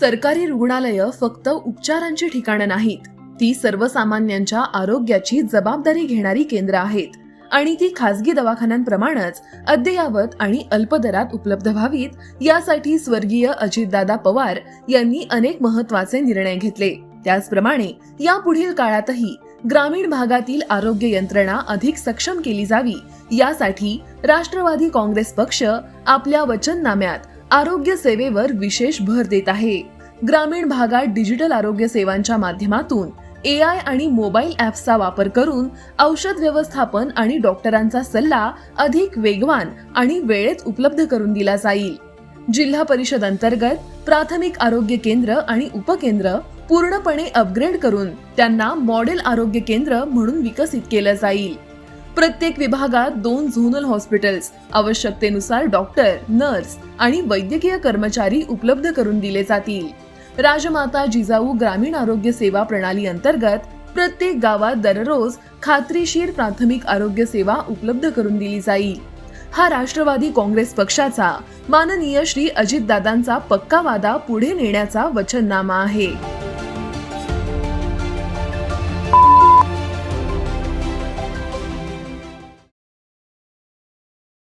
सरकारी रुग्णालयं फक्त उपचारांची ठिकाणं नाहीत. ती सर्वसामान्यांच्या आरोग्याची जबाबदारी घेणारी केंद्र आहेत. आणि ती खासगी दवाखान्यांप्रमाणेच अद्ययावत आणि अल्पदरात उपलब्ध व्हावीत यासाठी स्वर्गीय अजितदादा पवार यांनी अनेक महत्त्वाचे निर्णय घेतले. त्याचप्रमाणे यापुढील काळातही ग्रामीण भागातील आरोग्य यंत्रणा अधिक सक्षम केली जावी यासाठी राष्ट्रवादी काँग्रेस पक्ष आपल्या वचननाम्यात आरोग्य सेवेवर विशेष भर देत आहे. ग्रामीण भागात डिजिटल आरोग्य सेवांच्या माध्यमातून ए आय आणि मोबाईल ॲप्सचा वापर करून औषध व्यवस्थापन आणि डॉक्टरांचा सल्ला अधिक वेगवान आणि वेळेत उपलब्ध करून दिला जाईल. जिल्हा परिषद अंतर्गत प्राथमिक आरोग्य केंद्र आणि उपकेंद्र पूर्णपणे अपग्रेड करून त्यांना मॉडेल आरोग्य केंद्र म्हणून विकसित केलं जाईल. प्रत्येक विभागात दोन झोनल हॉस्पिटल्स आवश्यकतेनुसार डॉक्टर नर्स आणि वैद्यकीय कर्मचारी उपलब्ध करून दिले जातील. राजमाता जिजाऊ ग्रामीण आरोग्य सेवा प्रणाली अंतर्गत प्रत्येक गावात दररोज खात्रीशीर प्राथमिक आरोग्य सेवा उपलब्ध करून दिली जाईल. हा राष्ट्रवादी काँग्रेस पक्षाचा माननीय श्री अजितदादांचा पक्का वादा पुढे नेण्याचा वचननामा आहे.